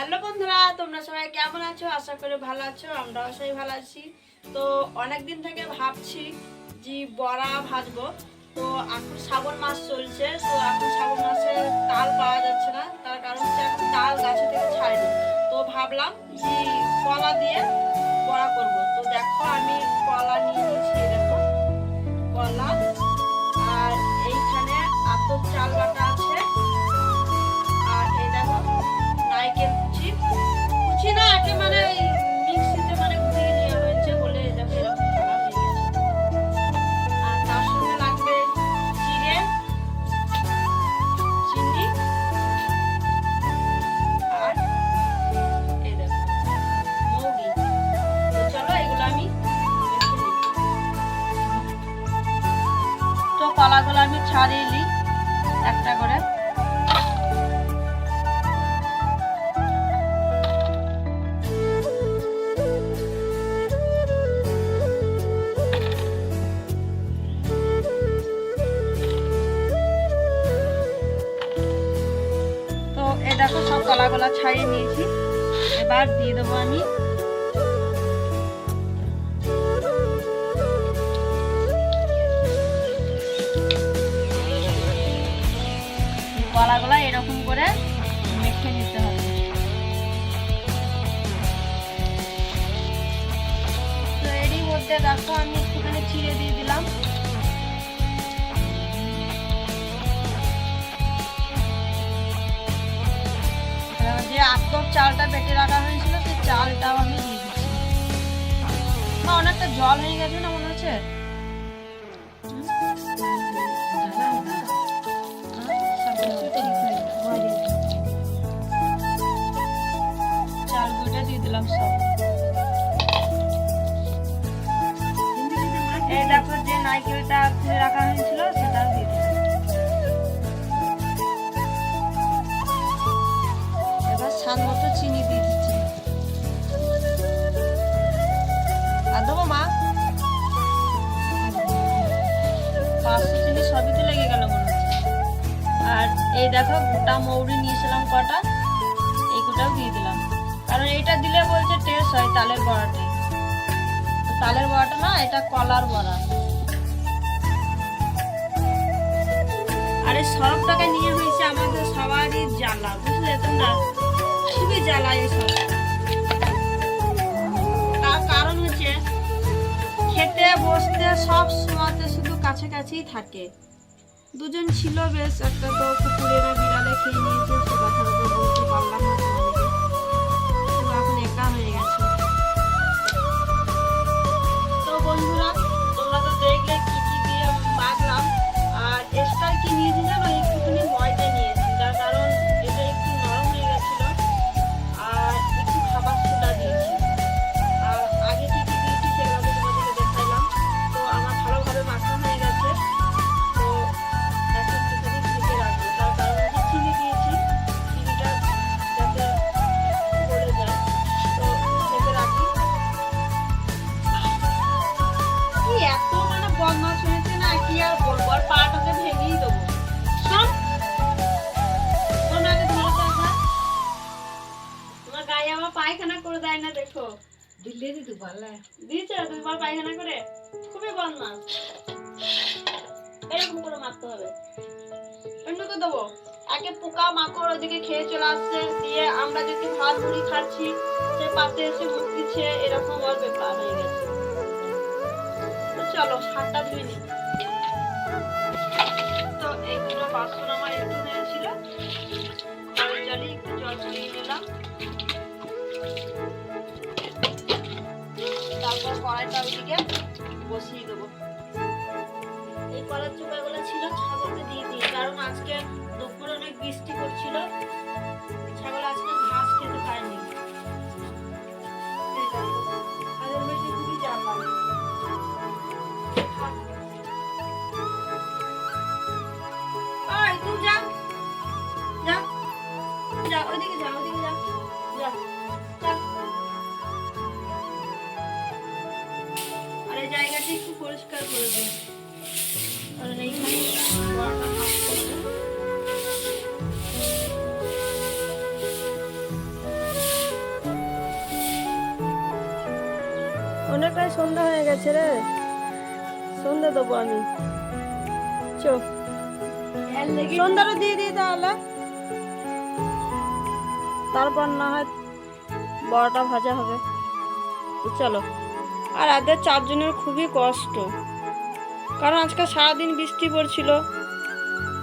Hello বন্ধুরা, তোমরা সবাই কেমন আছো? আশা করি ভালো আছো, আমরাও সবাই ভালো আছি। তো অনেক দিন থেকে ভাবছি যে বড়া ভাজবো। তো এখন শ্রাবণ মাস চলছে, তো এখন শ্রাবণ মাসে তাল পাওয়া যাচ্ছে না। তার কারণ হচ্ছে এখন তাল গাছে থেকে ছাড়েনি। তো ভাবলাম যে কলা দিয়ে ছাড়িয়ে নিই, একটা করে। তো এ দেখো সব কলাগুলা ছাড়িয়ে নিয়েছি। এবার দিয়ে দেবো আমি চালটাও আমি দিয়ে মা, অনেকটা জল হয়ে গেছে না মনে হচ্ছে? চাল গুঁড়োটা দিয়ে দিলাম সব। এই দেখো যে নাইকেলটা খুলে রাখা হয়েছিল, সেটাও দিয়ে দেখো, গোটা মৌরি নিয়েছিলাম কটা এই গোটাও দিয়ে দিলাম। কারণ এইটা দিলে বলছে টেস্ট হয় তালের বড়াটাই তালের বড়াটা না, এটা কলার বড়া। আরে সবটাকে নিয়ে হয়েছে আমাদের সবারই জ্বালা, বুঝলে তোমরা? খুবই জ্বালা এসব। তার কারণ হচ্ছে, খেতে, বসতে, সব সময়তে শুধু কাছাকাছিই থাকে। দুজন ছিল, বেশ একটা তো কুকুরে না বিড়ালে খেয়ে নিয়েছে সে কথা বলতে পারলাম না। দেখো। দিল্লি দিতে পারলে দিয়েছে দুইবার পায়খানা করে। খুবই বদমাস। এরকম করে মারতে হবে। অন্যকে দেবো। আগে পোকা মাকড় ওদিকে খেয়ে চলে আসছে। দিয়ে আমরা যদি ভাত মুড়ি খাচ্ছি সে পাতে এসে মুখ দিচ্ছে এরকম আর ব্যাপার হয়ে গেছে। চলো হাতটা ধুয়ে নিই। তো এই বাসন আমার একটু হয়েছিল। জলে একটু জল ছড়িয়ে নিলাম। কড়াইটা ওইদিকে বসিয়ে দেবো এই কলার চোপাগুলো ছিল ছাগলকে দিয়ে দিই কারণ আজকে দুপুরে অনেক বৃষ্টি করছিল ছাগল আজকে ঘাস খেতে পারেনি ওইদিকে যা, ওইদিকে। যা। যা। অনেকটাই সন্ধ্যা হয়ে গেছে রে। সন্ধ্যা দেবো আমি। চো। সন্ধ্যাটা দিয়ে দিই তাহলে। তারপর না হয় বড়টা ভাজা হবে। চলো। আর আদের চারজনের খুবই কষ্ট। কারণ আজকে সারাদিন বৃষ্টি পড়ছিল।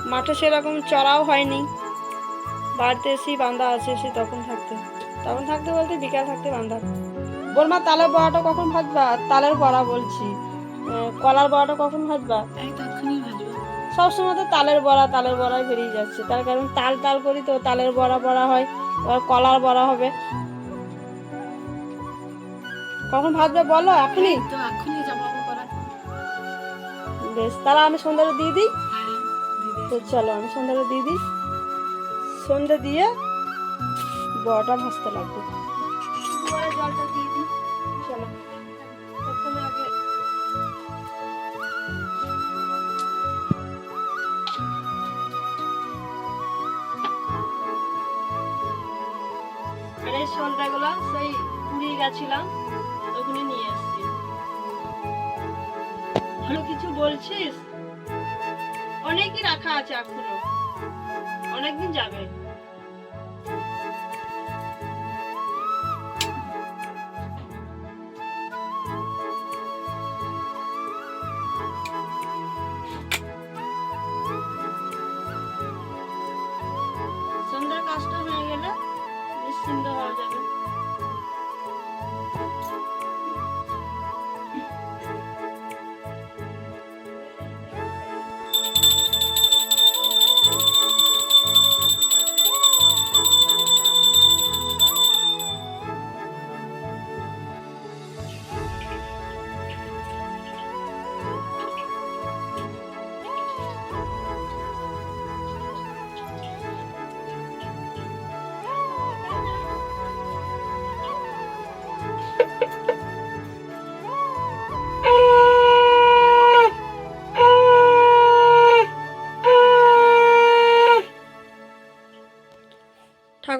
মাঠে সেরকম চড়াও হয়নি। বাড়িতে এসেই বান্ধা আছে সে তখন থাকতে। তখন থাকতে বলতে বিকাল থাকতে বান্ধা বলমা তালের বড়াটা কখন ভাজবা? তালের বড়া বলছি। কলার বড়াটা কখন ভাজবা? সবসময় তো তালের বড়া তালের বড়াই বেরিয়ে যাচ্ছে। তার কারণ তাল তাল করি তো তালের বড়া বড়া হয়। এবার কলার বড়া হবে। কখন ভাজবে বলো এখনই? তো এখনই জমাবো করা। বেশ তাহলে আমি সন্ধ্যাটা দিয়ে দিই। হ্যাঁ তো চলো আমি সন্ধ্যাটা দিয়ে দিই। সন্ধ্যা দিয়ে বড়াটা ভাজতে লাগবে। পরে জলটা দিয়ে দিই। চলো। প্রথমে আগে আর এই সন্ধ্যাগুলো সেই পুড়িয়ে গেছিলাম। কিছু বলছিস? অনেকই রাখা আছে এখনও। অনেকদিন যাবে। সন্ধ্যার কাজটা হয়ে গেলে, নিশ্চিন্ত হওয়া যাবে।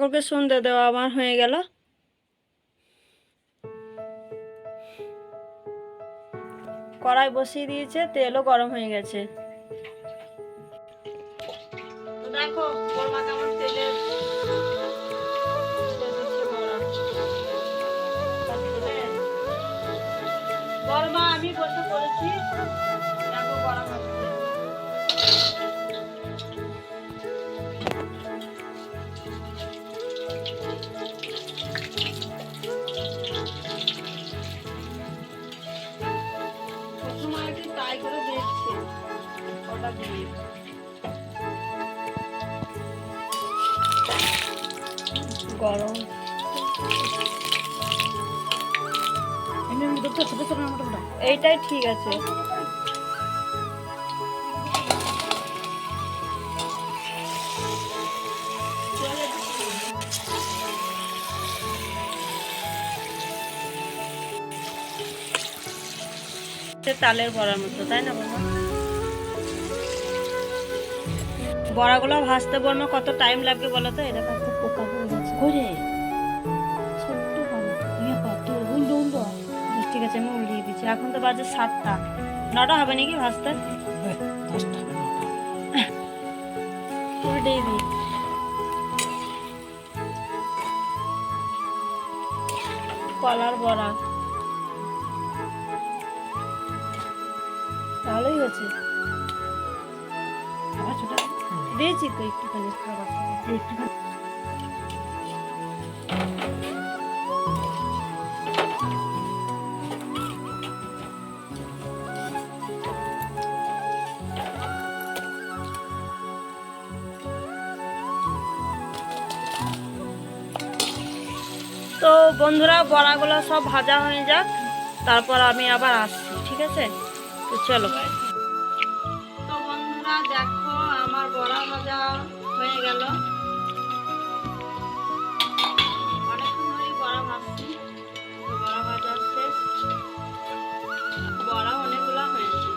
ঠাকুরকে সন্ধে দেওয়া আমার হয়ে গেল। কড়াই বসিয়ে দিয়েছে, তেলও গরম হয়ে গেছে। দেখো আমি বসে পড়েছি। দেখো গরম একটু ট্রাই করে দেখছি। ওটা দিয়ে। গরম। এইটাই ঠিক আছে। সে তালের বড়ার মতো তাই না বাবা বড়াগুলো ভাজতে বলব কত টাইম লাগবে বলো তো? এটা ভাজতে পোকা গেছে। করে ছোট্ট কত উল্টো উল্টো ঠিক আছে আমি উল্টিয়ে দিচ্ছি। এখন তো বাজে সাতটা। নটা হবে নাকি ভাজতে? দিই। কলার বড়া। হয়েছে তো বন্ধুরা, বড়াগুলো সব ভাজা হয়ে যাক। তারপর আমি আবার আসছি, ঠিক আছে? তো চলো। দেখো, আমার বড়া ভাজা হয়ে গেল। অনেকক্ষণ ধরেই বড়া ভাজছি। বড়া ভাজা শেষ। বড়া অনেকগুলো হয়েছে।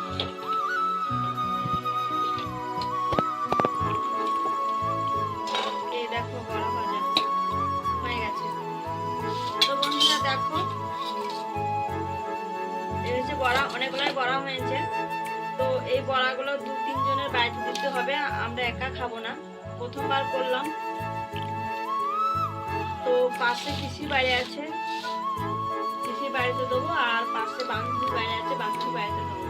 এই দেখো, বড়া ভাজা হয়ে গেছে। তো বন্ধুরা, দেখো। বড়া, অনেকগুলাই বড়া হয়েছে। তো এই বড়াগুলো দু তিনজনের বাড়িতে দিতে হবে, আমরা একা খাব না। প্রথমবার করলাম। তো পাশে পিসি বাড়ি আছে। পিসি বাড়িতে দেবো, আর পাশে বান্ধবী বাড়ি আছে, বান্ধবী বাড়িতে দেবো।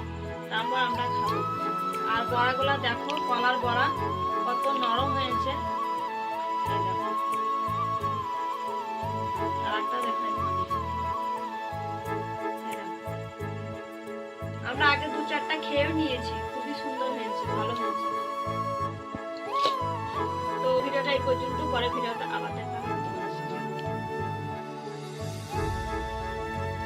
তারপর আমরা খাব। আর বড়াগুলো দেখো, কলার বড়া, কত নরম হয়েছে। আমরা আগে দু চারটা খেয়েও নিয়েছি। এই পর্যন্ত পরে ভিডিওটা আবার দেখা